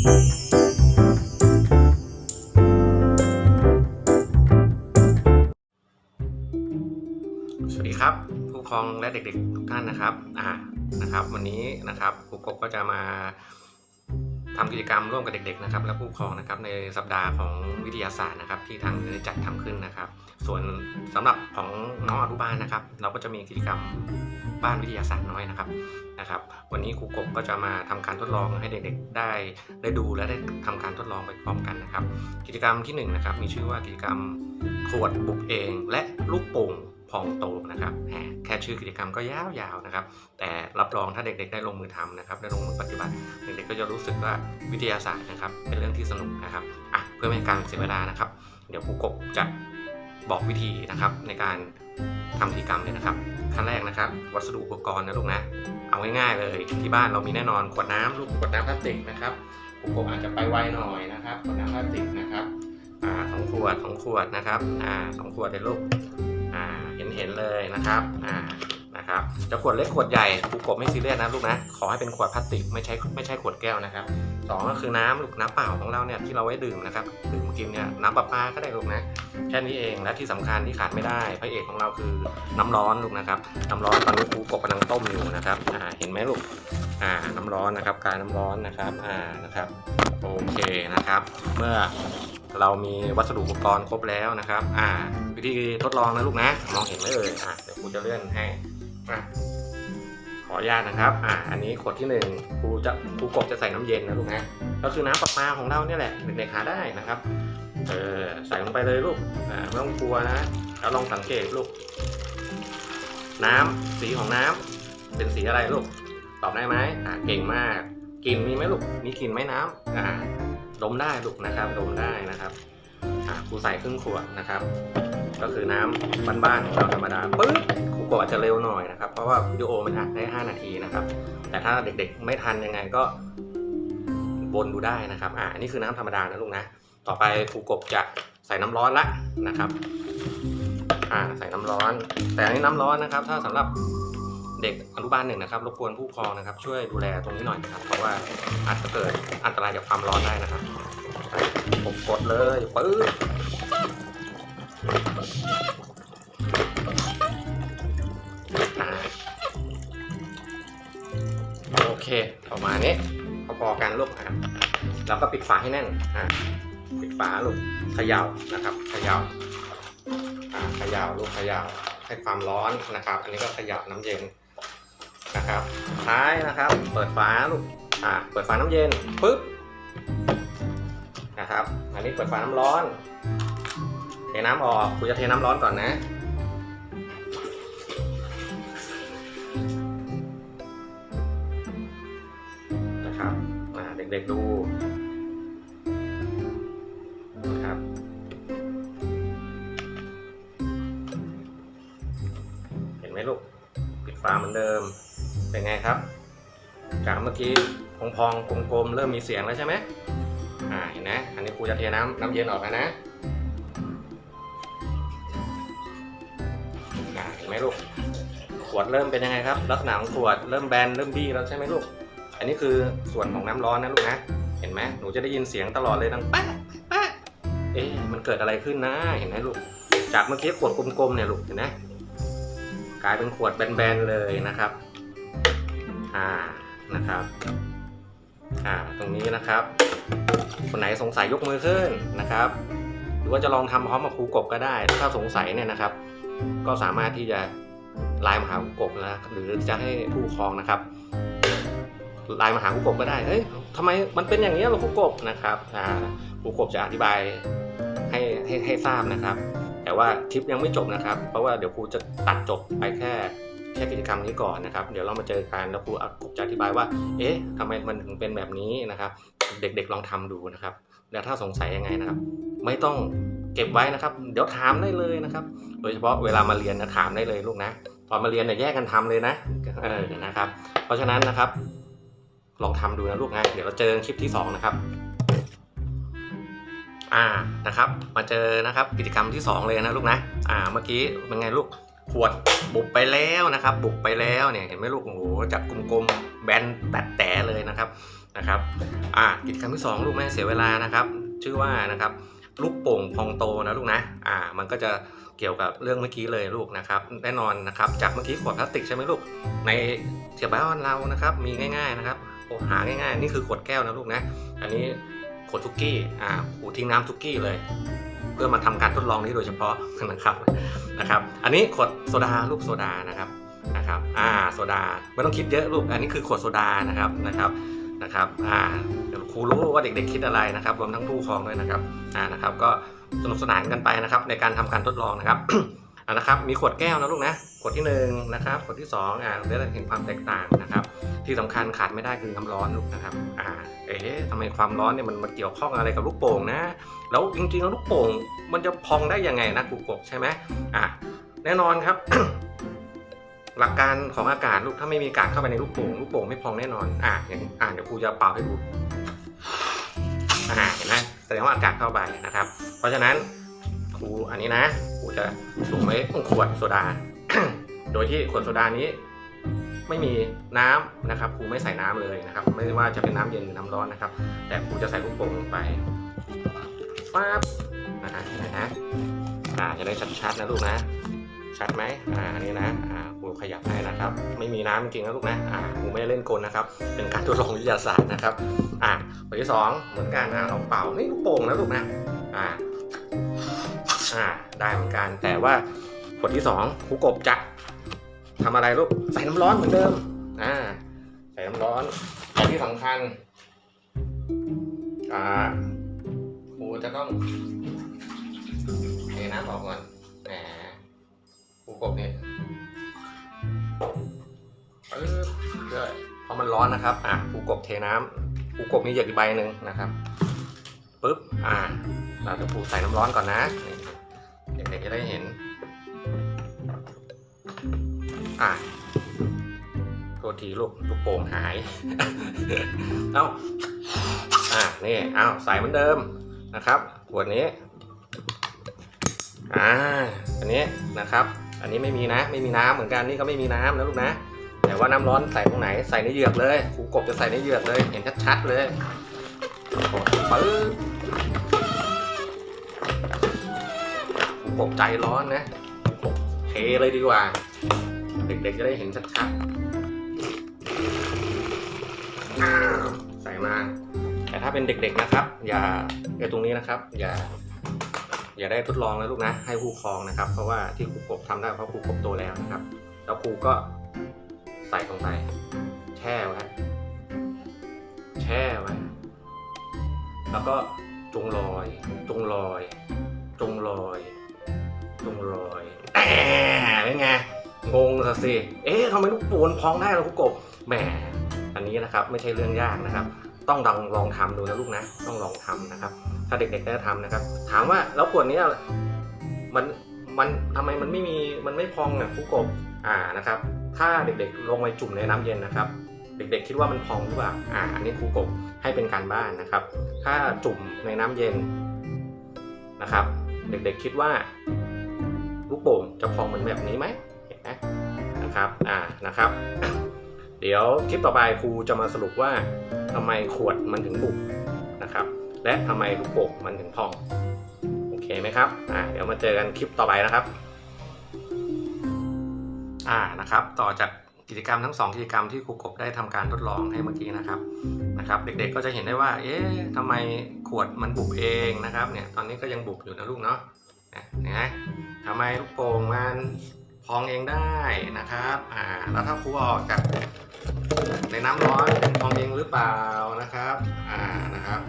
สวัสดีครับ ผู้ปกครองและเด็กๆทุกท่านนะครับอ่านะครับ วันนี้นะครับครูกบก็จะมา ทำกิจกรรมร่วมกับเด็กๆนะครับและผู้ปกครองนะครับในสัปดาห์ของวิทยาศาสตร์นะครับที่ทางเได้จัดทำขึ้นนะครับ ส่วนสำหรับของน้องอนุบาลนะครับ เราก็จะมีกิจกรรมบ้านวิทยาศาสตร์น้อยนะครับนะครับ วันนี้ครูกบก็จะมาทำการทดลองให้เด็กๆได้ได้ดูและได้ทำการทดลองไปพร้อมกันนะครับ กิจกรรมที่หนึ่งนะครับมีชื่อว่ากิจกรรมขวดบุกเอง และลูกโป่ง พองโตนะครับแหมแค่ชื่อกิจกรรมก็ยาวๆนะครับ แต่รับรองถ้าเด็กๆได้ลงมือทำนะครับ ได้ลงมือปฏิบัติเด็กๆก็จะรู้สึกว่าวิทยาศาสตร์นะครับ เป็นเรื่องที่สนุกนะครับอะเพื่อไม่ให้การเสียเวลานะครับ เดี๋ยวครูกบจะบอกวิธีนะครับในการทำกิจกรรมเลยนะครับขั้นแรกนะครับ วัสดุอุปกรณ์นะลูกนะ เอาง่ายๆเลยที่บ้านเรามีแน่นอนขวดน้ำลูกขวดน้ำพลาสติกนะครับครูกบอาจจะไปไวหน่อยนะครับขวดน้ำพลาสติกนะครับอ่าสองขวดสองขวดนะครับอ่าสองขวดเลยลูก เห็นเลยนะครับอ่านะครับจะขวดเล็กขวดใหญ่ครูกบไม่ซีเรียสนะลูกนะขอให้เป็นขวดพลาสติกไม่ใช่ไม่ใช่ขวดแก้วนะครับสองก็คือน้ำลูกน้ำเปล่าของเราเนี่ยที่เราไว้ดื่มนะครับดื่มกินเนี่ยน้ำประปาก็ได้ลูกนะแค่นี้เองและที่สำคัญที่ขาดไม่ได้พระเอกของเราคือน้ำร้อนลูกนะครับน้ำร้อนตอนนี้ครูกบกำลังต้มอยู่นะครับอ่าเห็นไหมลูกอ่าน้ำร้อนนะครับการน้ำร้อนนะครับอ่านะครับโอเคนะครับ เมื่อ เรามีวัสดุอุปกรณ์ครบแล้วนะครับ อ่า วิธีทดลองนะลูกนะ มองเห็นไหมเอ่ยอ่าเดี๋ยวครูจะเลื่อนให้อะขออนุญาตนะครับ อ่า อันนี้ขวดที่หนึ่งครูจะครูกบจะใส่น้ำเย็นนะลูกนะ ก็คือน้ำประปาของเราเนี่ยแหละเด็กๆหาได้นะครับ เออใส่ลงไปเลยลูก อ่าไม่ต้องกลัวนะแล้วลองสังเกตลูก น้ำสีของน้ำเป็นสีอะไรลูก ตอบได้ไหมอ่าเก่งมากกลิ่นมีไหมลูก มีกลิ่นไหมน้ำอ่า ดมได้ลูกนะครับดมได้นะครับอ่าครูใส่ครึ่งขวดนะครับ ก็คือน้ำบ้านๆของเราธรรมดาปึ๊บครูกดอาจจะเร็วหน่อยนะครับ เพราะว่าวิดีโอมันอัดได้ 5 นาทีนะครับ แต่ถ้าเด็กๆไม่ทันยังไงก็วนดูได้นะครับอ่านนี้คือน้ำธรรมดานะลูกนะต่อไปครูกบจะใส่น้ำร้อนละนะครับอ่าใส่น้ำร้อน แต่อันนี้น้ำร้อนนะครับ ถ้าสำหรับ เด็กอนุบาลหนึ่งนะครับรบกวนผู้ปกครองนะครับ ช่วยดูแลตรงนี้หน่อยนะครับ เพราะว่าอาจจะเกิดอันตรายจากความร้อนได้นะครับผมกดเลยปึ๊บโอเคประมาณนี้พอๆกันลูกนะครับแล้วก็ปิดฝาให้แน่นอ่าปิดฝาลูกเขย่านะครับเขย่าอ่าเขย่าลูกเขย่าให้ความร้อนนะครับ อันนี้ก็เขย่าน้ำเย็น นะครับท้ายนะครับ เปิดฝาลูกอ่าเปิดฝาน้ำเย็นปึ๊บนะครับ อันนี้เปิดฝาน้ำร้อน เทน้ำออกคุณจะเทน้ำร้อนก่อนนะนะครับอ่าเด็กๆดู กี้พองๆกลมๆเริ่มมีเสียงแล้วใช่ไหมอ่าเห็นไหมอันนี้ครูจะเทน้ำน้ำเย็นออกแล้วนะเห็นไหมลูก ขวดเริ่มเป็นยังไงครับ ลักษณะของขวดเริ่มแบนเริ่มบี้แล้วใช่ไหมลูก อันนี้คือส่วนของน้ำร้อนนะลูกนะ เห็นไหมหนูจะได้ยินเสียงตลอดเลยดังแป๊ะแป๊ะเอ๊ะมันเกิดอะไรขึ้นนะ เห็นไหมลูก จากเมื่อกี้ขวดกลมๆเนี่ยลูกเห็นไหมกลายเป็นขวดแบนๆเลยนะครับ อ่า นะครับอ่าตรงนี้นะครับ คนไหนสงสัยยกมือขึ้นนะครับ หรือว่าจะลองทำพร้อมกับครูกบก็ได้ ถ้าสงสัยเนี่ยนะครับ ก็สามารถที่จะไลน์มาหาครูกบนะหรือจะให้ผู้ปกครองนะครับไลน์มาหาครูกบก็ได้เฮ้ยทำไมมันเป็นอย่างนี้ล่ะครูกบนะครับอ่าครูกบจะอธิบายให้ให้ให้ทราบนะครับ แต่ว่าคลิปยังไม่จบนะครับ เพราะว่าเดี๋ยวครูจะตัดจบไปแค่ แค่กิจกรรมนี้ก่อนนะครับ เดี๋ยวเรามาเจอกันแล้วครูจะอธิบายว่า เอ๊ะทำไมมันถึงเป็นแบบนี้นะครับ เด็กๆลองทำดูนะครับ แล้วถ้าสงสัยยังไงนะครับ ไม่ต้องเก็บไว้นะครับ เดี๋ยวถามได้เลยนะครับ โดยเฉพาะเวลามาเรียนนะถามได้เลยลูกนะตอนมาเรียนเนี่ยแยกกันทำเลยนะเออนะครับ เพราะฉะนั้นนะครับ ลองทำดูนะลูกนะเดี๋ยวเราเจอคลิปที่สองนะครับอ่านะครับ มาเจอนะครับกิจกรรมที่สองเลยนะลูกนะอ่าเมื่อกี้เป็นไงลูก ขวดบุบไปแล้วนะครับ บุบไปแล้วเนี่ยเห็นไหมลูกโอ้โหจากกลมๆแบนแตะแต่เลยนะครับนะครับอ่ากิจกรรมที่สองลูกไม่ให้เสียเวลานะครับ ชื่อว่านะครับลูกโป่งพองโตนะลูกนะอ่ามันก็จะเกี่ยวกับเรื่องเมื่อกี้เลยลูกนะครับแน่นอนนะครับจากเมื่อกี้ขวดพลาสติกใช่ไหมลูกในเสียบ้านเรานะครับมีง่ายๆนะครับโอ้หาง่ายๆ นี่คือขวดแก้วนะลูกนะ อันนี้ขวดทุกกี้อ่าหูทิ้งน้ำทุกกี้เลย พื่อมาทำการทดลองนี้โดยเฉพาะนะครับนะครับ อันนี้ขวดโซดาลูกโซดานะครับนะครับอ่าโซดาไม่ต้องคิดเยอะลูกอันนี้คือขวดโซดานะครับนะครับนะครับอ่าเดี๋ยวครูรู้ว่าเด็กๆคิดอะไรนะครับรวมทั้งผู้ปกครองด้วยนะครับอ่านะครับ ก็สนุกสนานกันไปนะครับ ในการทำการทดลองนะครับ อ่านะครับ มีขวดแก้วนะลูกนะ ขวดที่หนึ่งนะครับ ขวดที่สองอ่าได้เห็นความแตกต่างนะครับ ที่สำคัญขาดไม่ได้คือน้ำร้อนลูกนะครับ อ่า เอ๊ะทำไมความร้อนเนี่ยมันมาเกี่ยวข้องอะไรกับลูกโป่งนะ แล้วจริงๆแล้วลูกโป่งมันจะพองได้ยังไงนะครูกบใช่ไหมอะแน่นอนครับ หลักการของอากาศลูกถ้าไม่มีอากาศเข้าไปในลูกโป่งลูกโป่งไม่พองแน่นอน อะอย่างอะเดี๋ยวครูจะเป่าให้ดูอ่าเห็นไหมแสดงว่าอากาศเข้าไปนะครับ เพราะฉะนั้นครูอันนี้นะ จะสูงไว้ขวดโซดา โดยที่ขวดโซดานี้ ไม่มีน้ำนะครับครูไม่ใส่น้ำเลยนะครับ ไม่ว่าจะเป็นน้ำเย็นหรือน้ำร้อนนะครับ แต่ครูจะใส่ลูกโป่งลงไปปั๊บนะฮะนะฮะอ่าจะได้ชัดๆนะลูกนะ ชัดไหมอ่านนี้นะอ่าครูขยับให้นะครับ ไม่มีน้ำจริงนะลูกนะอ่าครูไม่ได้เล่นกลนะครับ เป็นการทดลองวิทยาศาสตร์นะครับอ่าบทที่สองเหมือนกันอ่าลองเป่านี่ลูกโป่งนะลูกนะอ่า อ่าได้เหมือนกัน แต่ว่าบทที่สองครูกบจะทำอะไรลูกใส่น้ำร้อนเหมือนเดิมอ่าใส่น้ำร้อนแต่ที่สำคัญอ่าครูจะต้องเทน้ำออกก่อนแหมปูกบเนี่ปึ๊บเพื่อเพราะมันร้อนนะครับอะปูกบเทน้ำปูกบมีเหยือกอีกใบหนึ่งนะครับปึ๊บอ่าเราจะปูใส่น้ำร้อนก่อนนะนี่ จะได้เห็น อะโทษทีลูกลูกโป่งหาย เอ้า อะนี่ เอ้าใส่เหมือนเดิมนะครับขวดนี้ อ่า อันนี้นะครับ อันนี้ไม่มีนะ ไม่มีน้ำเหมือนกัน นี่ก็ไม่มีน้ำนะลูกนะ แต่ว่าน้ำร้อนใส่ตรงไหน ใส่ในเหยือกเลยครูกบจะใส่ในเหยือกเลย เห็นชัดๆเลยปึ๊บครู กบใจร้อนนะครูกบเทเลยดีกว่า เด็กๆจะได้เห็นชัดๆใส่มา แต่ถ้าเป็นเด็กๆนะครับ อย่าไอ้ตรงนี้นะครับ อย่า อย่าได้ทดลองนะลูกนะ ให้ผู้ครองนะครับ เพราะว่าที่ครูกบทำได้เพราะครูกบโตแล้วนะครับ แล้วครูก็ใส่ลงไปแช่ไว้แช่ไว้แล้วก็จงลอย จงลอย จงลอย จงลอยแอบเป็นไง งงซะสิ เอ๊ะทำไมลูกปูนพองได้ล่ะครูกบ แหม อันนี้นะครับไม่ใช่เรื่องยากนะครับ ต้องลองลองทำดูนะลูกนะ ต้องลองทำนะครับ ถ้าเด็กๆได้ทำนะครับ ถามว่าแล้วขวดนี้มันมันทำไมมันไม่มีมันไม่พองอะครูกบ อ่านะครับ ถ้าเด็กๆลงไปจุ่มในน้ำเย็นนะครับเด็กๆคิดว่ามันพองหรือเปล่า อ่า อันนี้ครูกบให้เป็นการบ้านนะครับ ถ้าจุ่มในน้ำเย็นนะครับ เด็กๆคิดว่า ลูกโป่งจะพองเหมือนแบบนี้ไหมเห็นไหมนะครับอ่านะครับ เดี๋ยวคลิปต่อไปครูจะมาสรุปว่าทำไมขวดมันถึงบุบนะครับ และทำไมลูกโป่งมันถึงพองโอเคไหมครับอ่าเดี๋ยวมาเจอกันคลิปต่อไปนะครับอ่านะครับ ต่อจากกิจกรรมทั้งสองกิจกรรมที่ครูกบได้ทำการทดลองให้เมื่อกี้นะครับนะครับ เด็กๆก็จะเห็นได้ว่า เอ๊ะทำไมขวดมันบุบเองนะครับเนี่ยตอนนี้ก็ยังบุบอยู่นะลูกเนาะเนี่ยเห็น ไมทำไมลูกโป่งมันพองเองได้นะครับอ่าแล้วถ้าครูออกจากในน้ำร้อนพองเองหรือเปล่านะครับอ่านะครับ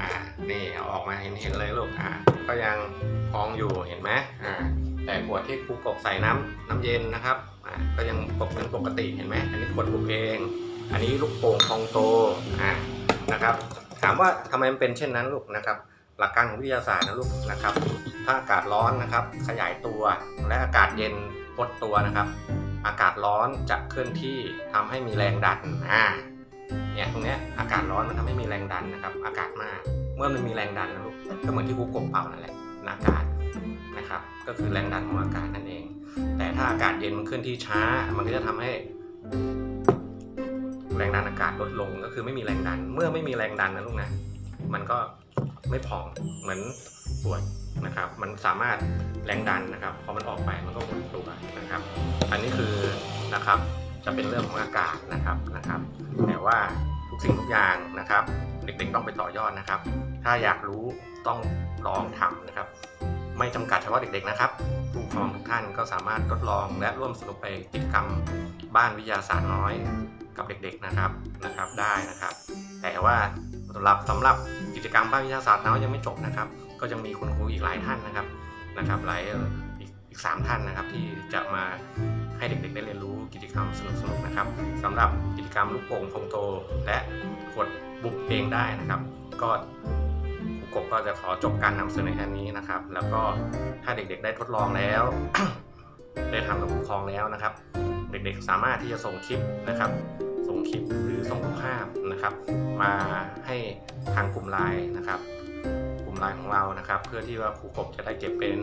อ่านี่ออกมาเห็นเห็นเลยลูกอ่าก็ยังพองอยู่เห็นไหมอ่าแต่ขวดที่ครูกบใส่น้ำน้ำเย็นนะครับอ่าก็ยังปกเป็นปกติเห็นไหมอันนี้ขวดบุบเอง อันนี้ลูกโป่งพองโตอ่านะครับ ถามว่าทำไมมันเป็นเช่นนั้นลูกนะครับ หลักการของวิทยาศาสตร์นะลูกนะครับ ถ้าอากาศร้อนนะครับ ขยายตัวและอากาศเย็นพดตัวนะครับ อากาศร้อนจะเคลื่อนที่ทำให้มีแรงดันอ่าเนี่ยตรงเนี้ยอากาศร้อนมันทำให้มีแรงดันนะครับ อากาศมาก เมื่อมันมีแรงดันนะลูกก็เหมือนที่ครูกบเป่านั่นแหละอากาศนะครับ ก็คือแรงดันของอากาศนั่นเอง แต่ถ้าอากาศเย็นมันเคลื่อนที่ช้า มันก็จะทำให้แรงดันอากาศลดลงก็คือไม่มีแรงดัน เมื่อไม่มีแรงดันนะลูกนะ มันก็ไม่พองเหมือน ปวดนะครับ มันสามารถแรงดันนะครับ พอมันออกไปมันก็หดตัวนะครับ อันนี้คือนะครับจะเป็นเรื่องของอากาศนะครับนะครับ แต่ว่าทุกสิ่งทุกอย่างนะครับ เด็กๆต้องไปต่อยอดนะครับ ถ้าอยากรู้ต้องลองทำนะครับ ไม่จำกัดเฉพาะเด็กๆนะครับผู้ปกครองทุกท่านก็สามารถทดลองและร่วมสนุกไปกิจกรรมบ้านวิทยาศาสตร์น้อยกับเด็กๆนะครับนะครับได้นะครับ แต่ว่าำหรับสำหรับกิจกรรมบ้านวิทยาศาสตร์น้อยยังไม่จบนะครับ ก็ยังมีคุณครูอีกหลายท่านนะครับนะครับหลายอีกอีกสามท่านนะครับที่จะมาให้เด็กๆได้เรียนรู้กิจกรรมสนุกๆนะครับสำหรับกิจกรรมลูกโป่งพองโต และขวดบุกเองได้นะครับ ก็กบก็จะขอจบการนำเสนอแค่นี้นะครับ แล้วก็ถ้าเด็กๆได้ทดลองแล้วได้ทำกับผู้ปกครองแล้วนะครับ เด็กๆสามารถที่จะส่งคลิปนะครับ งคลิปหรือส่งรูปภาพนะครับ มาให้ทางกลุ่มไลน์นะครับ กลุ่มไลน์ของเรานะครับ เพื่อที่ว่าครูกบจะได้เก็บเป็น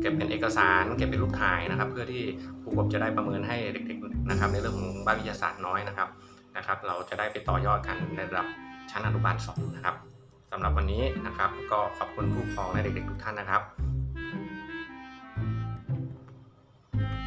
เก็บเป็นเอกสารเก็บเป็นรูปถ่ายนะครับ เพื่อที่ครูกบจะได้ประเมินให้เด็กๆนะครับ ในเรื่องของบ้านวิทยาศาสตร์น้อยนะครับนะครับ เราจะได้ไปต่อยอดกันในระดับชั้นอนุบาลสองนะครับสำหรับวันนี้นะครับ ก็ขอบคุณผู้ปกครองและเด็กๆทุกท่านนะครับ